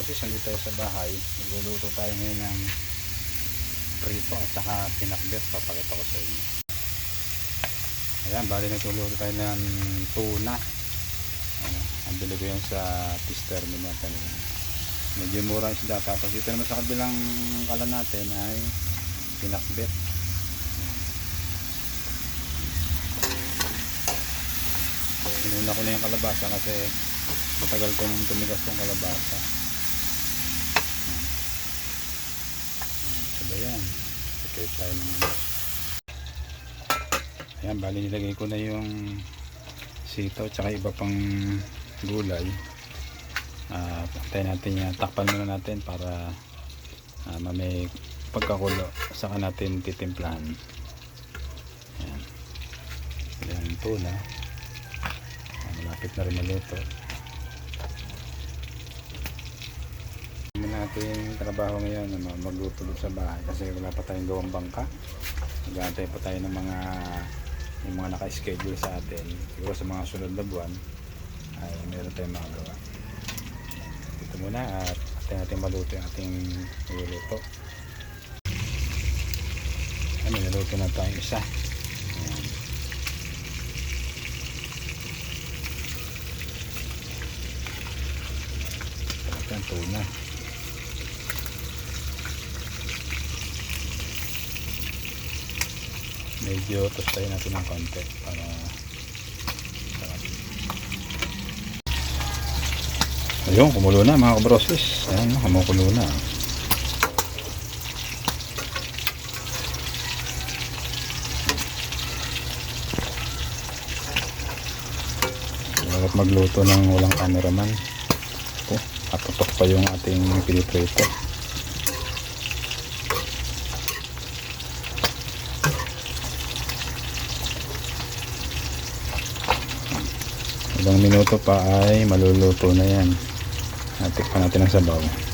Brosis, nandito tayo sa bahay. Nagluluto tayo ngayon ng prito at saka pinakbet. Papakita ko sa inyo. Ayan, bali nagluluto tayo ng tuna. Ano, ang ko yan sa fish terminal kanina. Medyo mura ang isda. Tapos dito naman sa kabilang kalan natin ay pinakbet. Sinuna ko na yung kalabasa kasi matagal ko nung tumigas yung kalabasa. Sabi yan. Okay naman. Ayan, bali nilagay ko na yung sitaw tsaka iba pang gulay. Ah, uh, natin yan. Takpan muna natin para uh, mamay pagkakulo. Saka natin titimplahan. Ayan. Ayan yung tuna. Malapit na rin maluto. Yung trabaho ngayon ano, magluto doon sa bahay kasi wala pa tayong gawang bangka. Nag-aantay pa tayo ng mga yung mga naka-schedule sa atin. Siguro sa mga sunod na buwan ay meron tayong magawa. Ito muna at atin natin maluto yung ating niluluto. Niluto na tayong isa. Ayan. Sarap yan, tuna. Medyo tostayin natin ng konti para. Ayun, kumulo na mga kabroses. Ayan, kumukulo na. Dapat magluto ng walang cameraman. Ito, katutok pa yung ating piniprito. Ilang minuto pa ay maluluto na yan. Natikpan natin ang sabaw.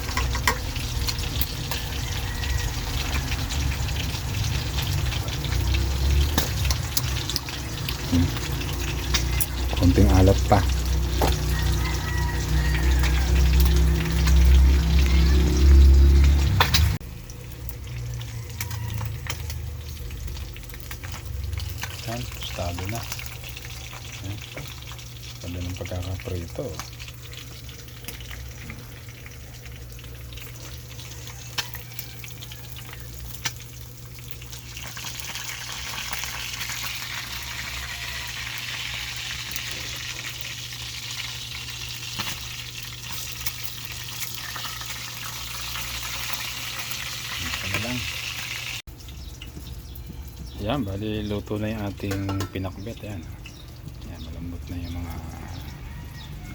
Konting alat pa. Yan, tostado na. Yan. Ganda ng pagkakaprito. Ito na lang. Yan, bali luto na yung ating pinakbet. Yan. Yan, malambot na yung mga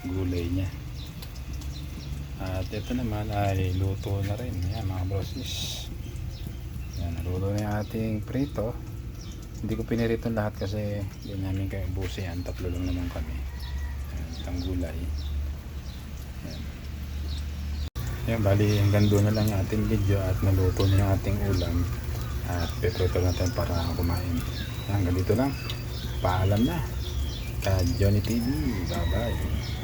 gulay niya. At ito naman ay luto na rin. Yan, mga brosis. Yan, naluto na yung ating prito. Hindi ko pinirito lahat kasi hindi namin kayo busi yan. Tatlo lang naman kami. Yan, itang gulay. Yan. Yan, bali hanggang doon na lang yung ating video at naluto na yung ating ulam. At peprito natin para kumain. Hanggang dito lang. Paalam na. Ka Johnny TV. Bye bye.